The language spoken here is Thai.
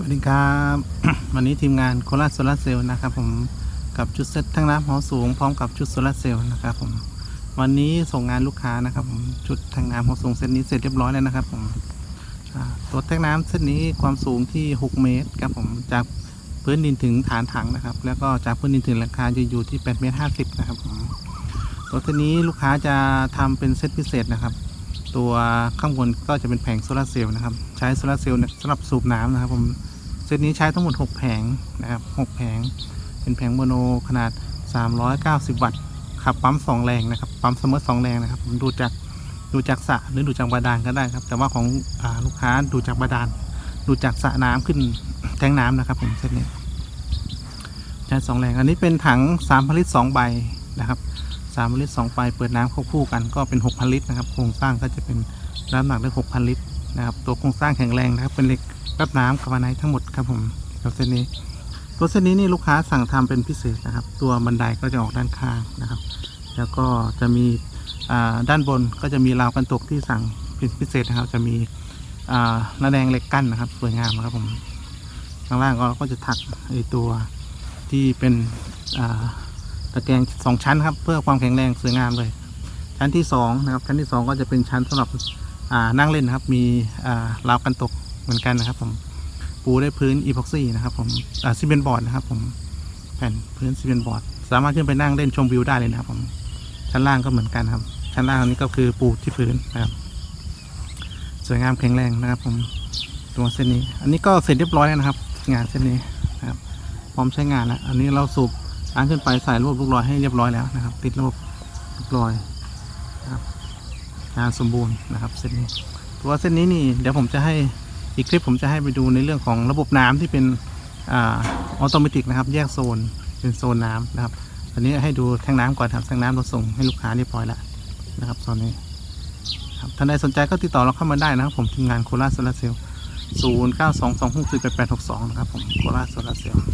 สวัสดีครับ วันนี้ทีมงานโคราชโซลาร์เซลล์นะครับผมกับชุดเซ็ตทั้งน้ำหอสูงพร้อมกับชุดโซลาร์เซลล์นะครับผมวันนี้ส่งงานลูกค้านะครับผมชุดทางน้ำหอสูงเซตนี้เสร็จเรียบร้อยแล้วนะครับผมตัวแท่งน้ำเส้นนี้ความสูงที่ 6 เมตรครับผมจากพื้นดินถึงฐานถังนะครับ แล้วก็จากพื้นดินถึงหลังคาจะอยู่ที่8เมตร50นะครับผมตัวเส้นนี้ลูกค้าจะทำเป็นเซตพิเศษนะครับ ตัวข้างบนก็จะเป็นแผงโซลาเซลล์นะครับ ใช้โซลาเซลล์สำหรับสูบน้ำนะครับผมเซตนี้ใช้ทั้งหมด 6 แผงนะครับ 6 แผง เป็นแผงโมโนขนาด 390 วัตต์ขับปั๊ม 2 แรงนะครับปั๊มเสมอ2แรงนะครับผมดูจากดูจากสระหรือดูจากบาดาลก็ได้ครับ แต่ว่าของอลูกค้าดูจากบาดาลดูจากสระน้ำขึ้นแทงน้ำนะครับผมเซตนี้ใช้สองแรงอันนี้เป็นถัง3พันลิตร2ใบนะครับ สามลิตรสองไฟเปิดน้ำเข้าคู่กันก็เป็น 6,000 ลิตรนะครับ โครงสร้างก็จะเป็นน้ำหนักได้6,000 ลิตรนะครับ ตัวโครงสร้างแข็งแรงนะครับ เป็นเหล็กรับน้ำกับไนทั้งหมดครับผมกับเส้นนี้ ตัวเส้นนี้นี่ลูกค้าสั่งทำเป็นพิเศษนะครับ ตัวบันไดก็จะออกด้านข้างนะครับ แล้วก็จะมีด้านบนก็จะมีราวกันตกที่สั่งเป็นพิเศษนะครับ จะมีระแนงเหล็กกั้นนะครับ สวยงามนะครับผมข้างล่างก็ก็จะถักไอตัวที่เป็น ตะแกรงสองชั้นครับ เพื่อความแข็งแรงสวยงามเลย ชั้นที่สองนะครับ ชั้นที่สองก็จะเป็นชั้นสำหรับนั่งเล่นนะครับ มีอ่าราวกันตกเหมือนกันนะครับ ผมปูด้วยพื้นอีพ็อกซี่นะครับ ผมซีเมนต์บอร์ดนะครับ ผมแผ่นพื้นซีเมนต์บอร์ดสามารถขึ้นไปนั่งเล่นชมวิวได้เลยนะครับ ผมชั้นล่างก็เหมือนกันครับ ชั้นล่างอันนี้ก็คือปูที่พื้นนะครับ สวยงามแข็งแรงนะครับ ผมตัวเส้นนี้ อันนี้ก็เสร็จเรียบร้อยแล้วนะครับ งานเส้นนี้นะครับพร้อมใช้งานแล้วอันนี้เราสูบ ล้างขึ้นไปใส่ระบบลูกลอยให้เรียบร้อยแล้วนะครับ ติดระบบลูกลอยนะครับงานสมบูรณ์นะครับเส้นนี้ตัวเส้นนี้นี่เดี๋ยวผมจะให้อีกคลิปผมจะให้ไปดูในเรื่องของระบบน้ำที่เป็นอ่าออโตเมติกนะครับ แยกโซนเป็นโซนน้ำนะครับตอนนี้ให้ดูแทงน้ำก่อนครับแทงน้ำเราส่งให้ลูกค้าเรียบร้อยแล้วนะครับโซนนี้ครับท่านใดสนใจก็ติดต่อเราเข้ามาได้นะครับ ผมทีมงานโคราชโซลาเซลล์ศูนย์เก้าสองสองหกสี่แปดแปดหกสองนะครับผมโคราชโซลาเซลล์